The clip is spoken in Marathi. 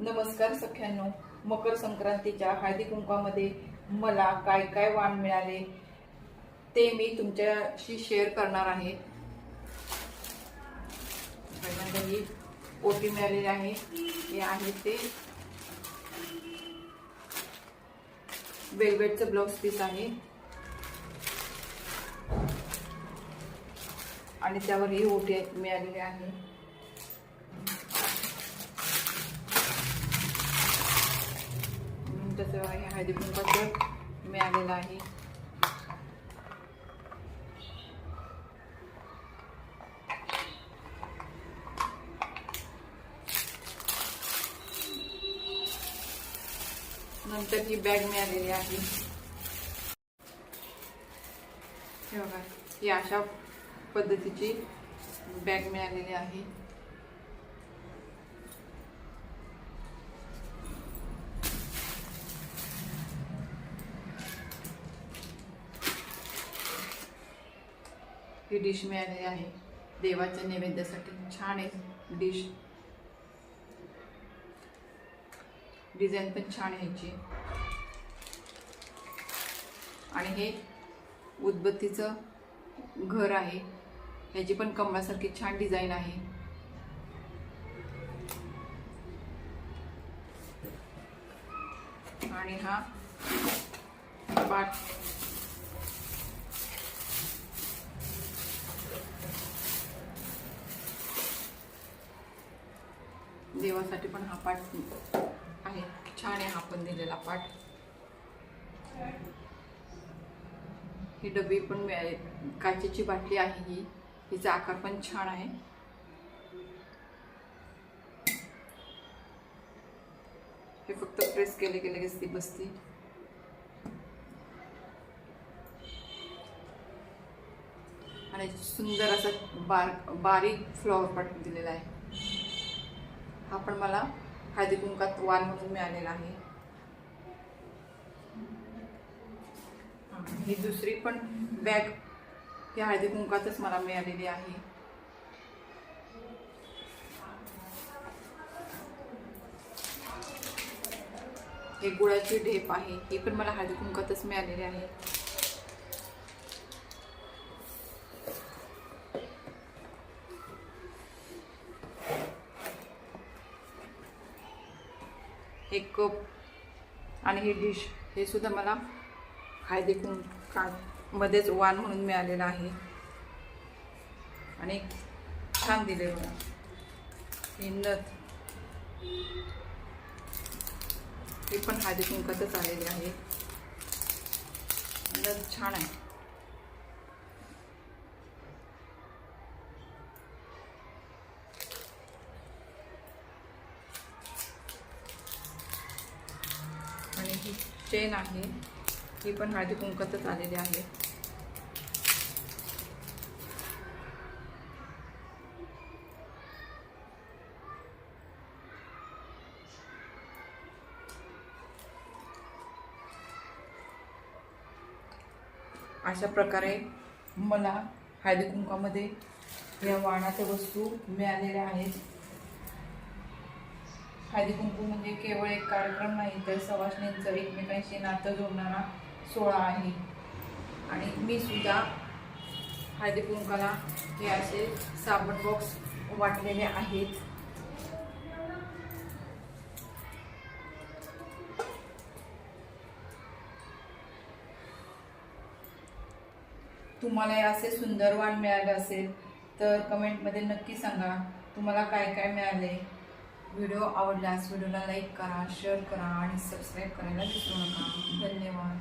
नमस्कार सख्यांनो. मकर संक्रांतीच्या हळदी कुंकामध्ये मला काय काय वाण मिळाले ते मी तुमच्याशी शेअर करणार आहे. पहिल्यांदा ही ओटी मिळालेली आहे. हे आहे ते वेलवेटचं ब्लाउज पीस आहे. आणि त्यावर ही ओटी मिळालेली आहे. मिनिटाचं हे हळदी मिळालेलं आहे. नंतर ही बॅग मिळालेली आहे. हे बघा ही अशा पद्धतीची बॅग मिळालेली आहे. ही डिश मिळालेली आहे. देवाच्या नैवेद्यासाठी छान आहे डिश डिझाईन पण छान ह्याची आणि हे उदबत्तीचं घर आहे. ह्याची पण कमळासारखी छान डिझाईन आहे. आणि हा पाठ देवासाठी पण हा पाठ आहे. छान आहे हा पण दिलेला पाठ. ही डबी पण मिळाली काचेची बाटली आहे ही. हिचा आकार पण छान आहे. हे फक्त प्रेस केले की लगेच ती बसते. आणि सुंदर असा बार बारीक फ्लॉवर पाठवून दिलेला आहे. हा पण मला हळदी कुंकात वाण म्हणून मिळालेला आहे. ही दुसरी पण बॅग ही हळदी कुंकातच मला मिळालेली आहे. हे गुळाची ढेप आहे ही पण मला हळदी कुंकातच मिळालेली आहे. हे कप आणि ही डिश हे सुद्धा मला फायदे का मध्येच वाण म्हणून मिळालेलं आहे. आणि छान दिले बघा. ही नथ. हे पण हळदी कुंकातच आलेले आहे. नथ छान आहे आणि ही चेन आहे. ही पण हळदी कुंकतच आलेली आहे. अशा प्रकारे मला हळदी कुंकामध्ये या वाणाच्या वस्तू मिळालेल्या आहेत. हळदी कुंकू म्हणजे केवळ एक कार्यक्रम नाही तर सवासणींचं एकमेकांशी नातं जोडणारा सोहळा आहे. आणि मी सुद्धा हळदी कुंकाला हे असे साबण बॉक्स वाटलेले आहेत. तुम्हाला हे असे सुंदर वाण मिळाले असेल तर कमेंटमध्ये नक्की सांगा तुम्हाला काय काय मिळाले? व्हिडिओ आवडल्यास व्हिडिओला लाईक करा शेअर करा आणि सबस्क्राईब करायला विसरू नका. धन्यवाद.